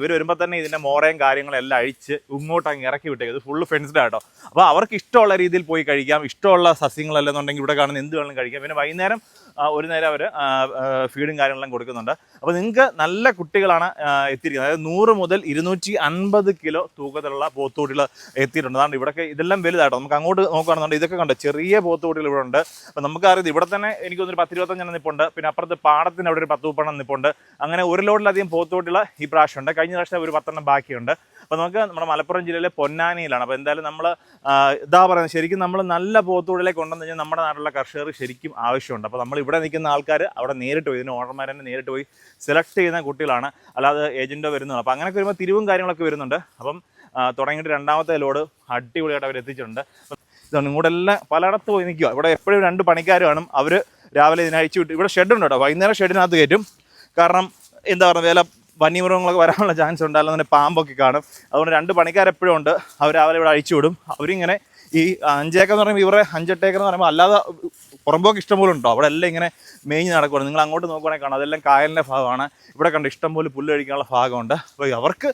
ഇവർ വരുമ്പോൾ തന്നെ ഇതിന്റെ മോറയും കാര്യങ്ങളെല്ലാം അഴിച്ച് ഇങ്ങോട്ട് അങ്ങ് ഇറക്കി വിട്ടേക്കും. ഇത് ഫുള്ള് ഫെൻസ്ഡ് ആട്ടോ. അപ്പോൾ അവർക്ക് ഇഷ്ടമുള്ള രീതിയിൽ പോയി കഴിക്കാം. ഇഷ്ടമുള്ള സസ്യങ്ങളല്ലെന്നുണ്ടെങ്കിൽ ഇവിടെ കാണുന്ന എന്ത് വേണമെങ്കിലും കഴിക്കാം. പിന്നെ വൈകുന്നേരം ഒരു നേരം അവർ ഫീഡും കാര്യങ്ങളെല്ലാം കൊടുക്കുന്നുണ്ട്. അപ്പോൾ നിങ്ങൾക്ക് നല്ല കുട്ടികളാണ് എത്തിയിരിക്കുന്നത്. അതായത് നൂറ് മുതൽ ഇരുന്നൂറ്റി അൻപത് കിലോ തൂക്കത്തിലുള്ള പോത്തുകുട്ടികൾ എത്തിയിട്ടുണ്ട്. അതാണ് ഇവിടെയൊക്കെ ഇതെല്ലാം വലുതായിട്ടോ നമുക്ക് അങ്ങോട്ട് നോക്കുകയാണെന്നുണ്ട് ഇതൊക്കെ കണ്ടോ? ചെറിയ പോത്തുകുട്ടികൾ ഇവിടെ ഉണ്ട്. അപ്പോൾ നമുക്കറിയത് ഇവിടെ തന്നെ എനിക്ക് തോന്നുന്നു ഒരു പത്ത് ഇരുപത്തഞ്ചെണ്ണം നിപ്പുണ്ട്. പിന്നെ അപ്പുറത്ത് പാടത്തിന് അവിടെ ഒരു പത്ത് മുപ്പണ്ണം നിപ്പുണ്ട്. അങ്ങനെ ഒരു ലോഡിലധികം പോത്തുകുട്ടികൾ ഈ പ്രാവശ്യമുണ്ട്. കഴിഞ്ഞ പ്രാവശ്യം ഒരു പത്തെണ്ണം ബാക്കിയുണ്ട്. അപ്പോൾ നമുക്ക് നമ്മുടെ മലപ്പുറം ജില്ലയിലെ പൊന്നാനിയിലാണ്. അപ്പോൾ എന്തായാലും നമ്മൾ ഇതാ പറയുന്നത് ശരിക്കും നമ്മൾ നല്ല പോത്തൂടിലേക്ക് കൊണ്ടുവന്നു കഴിഞ്ഞാൽ നമ്മുടെ നാട്ടിലുള്ള കർഷകർ ശരിക്കും ആവശ്യമുണ്ട്. അപ്പോൾ നമ്മൾ ഇവിടെ നിൽക്കുന്ന ആൾക്കാർ അവിടെ നേരിട്ട് പോയി ഇതിന് ഓണർമാർ തന്നെ നേരിട്ട് പോയി സെലക്ട് ചെയ്യുന്ന കുട്ടികളാണ്. അല്ലാതെ ഏജന്റോ വരുന്നതാണ് അപ്പോൾ അങ്ങനെയൊക്കെ വരുമ്പോൾ തിരിവും കാര്യങ്ങളൊക്കെ വരുന്നുണ്ട്. അപ്പം തുടങ്ങിയിട്ട് രണ്ടാമത്തെ ലോഡ് അടിപൊളിയായിട്ട് അവർ എത്തിച്ചിട്ടുണ്ട്. ഇതാണ് ഇങ്ങോട്ട് എല്ലാം പലയിടത്ത് പോയി നിൽക്കുക. ഇവിടെ എപ്പോഴും രണ്ട് പണിക്കാർ കാണും. അവർ രാവിലെ ഇതിനെ അഴിച്ചു വിട്ട് ഇവിടെ ഷെഡുണ്ട് കേട്ടോ. വൈകുന്നേരം ഷെഡിനകത്ത് കയറ്റും. കാരണം എന്താ പറയുക വില വന്യമൃഗങ്ങളൊക്കെ വരാനുള്ള ചാൻസ് ഉണ്ട് അല്ലാതെ പാമ്പൊക്കെ കാണും. അതുകൊണ്ട് രണ്ട് പണിക്കാരെപ്പോഴും ഉണ്ട്. അവർ രാവിലെ ഇവിടെ അഴിച്ചു വിടും. അവരിങ്ങനെ ഈ അഞ്ചേക്കർ എന്ന് പറയുമ്പോൾ ഇവരുടെ അഞ്ചെട്ടേക്കർ എന്ന് പറയുമ്പോൾ അല്ലാതെ പുറമ്പോക്ക് ഇഷ്ടംപോലെ ഉണ്ടോ? അവിടെ എല്ലാം ഇങ്ങനെ മേഞ്ഞ് നടക്കുകയാണ് നിങ്ങൾ അങ്ങോട്ട് നോക്കുവാണെങ്കിൽ കാണാം. അതെല്ലാം കായലിന്റെ ഭാഗമാണ്. ഇവിടെ കണ്ട് ഇഷ്ടംപോലെ പുല്ല് കഴിക്കാനുള്ള ഭാഗമുണ്ട്. അപ്പോൾ അവർക്ക്